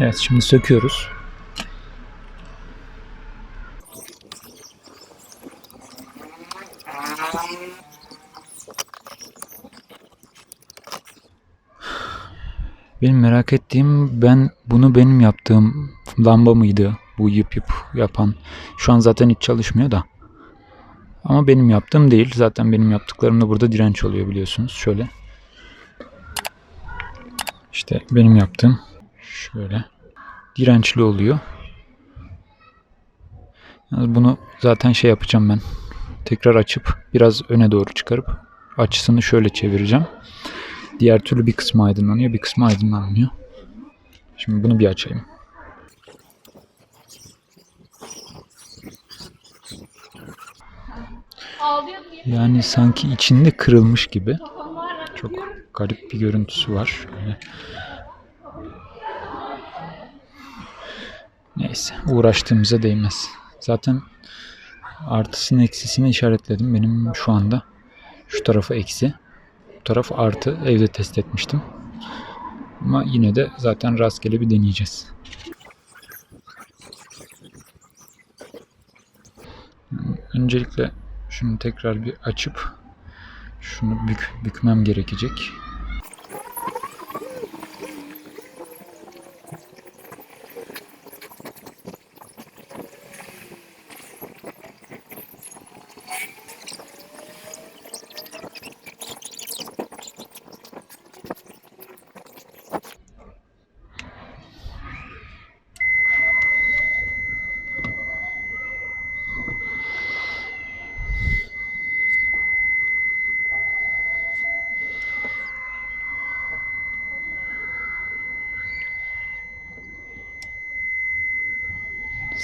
Evet şimdi söküyoruz. Benim merak ettiğim ben bunu benim yaptığım lamba mıydı? Bu yıp yıp yapan. Şu an zaten hiç çalışmıyor da. Ama benim yaptığım değil. Zaten benim yaptıklarım da burada direnç oluyor biliyorsunuz. Şöyle. İşte benim yaptığım şöyle dirençli oluyor. Yalnız bunu zaten şey yapacağım ben. Tekrar açıp biraz öne doğru çıkarıp açısını şöyle çevireceğim. Diğer türlü bir kısmı aydınlanıyor, bir kısmı aydınlanmıyor. Şimdi bunu bir açayım. Yani sanki içinde kırılmış gibi. Çok garip bir görüntüsü var. Şöyle. Neyse uğraştığımıza değmez. Zaten artısını eksisini işaretledim. Benim şu anda şu tarafı eksi. Bu taraf artı. Evde test etmiştim. Ama yine de zaten rastgele bir deneyeceğiz. Öncelikle şunu tekrar bir açıp şunu bük, bükmem gerekecek.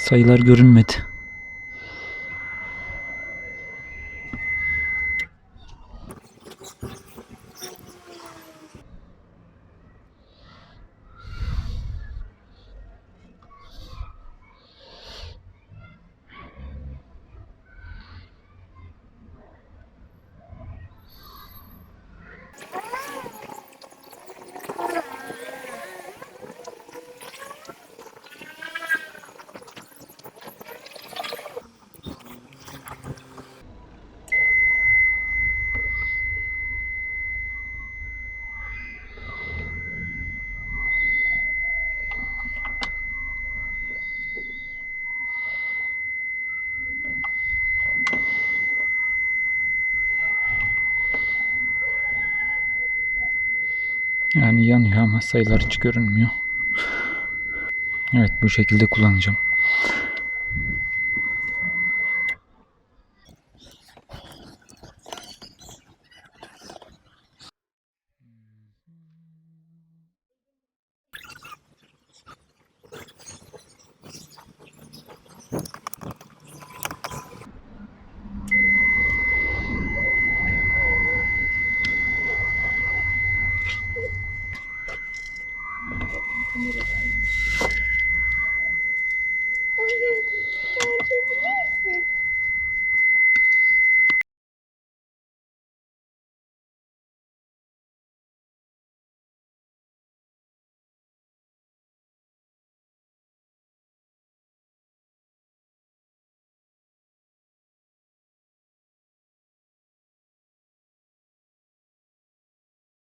Sayılar görünmedi. Yani yanıyor ama sayılar hiç görünmüyor. Evet bu şekilde kullanacağım.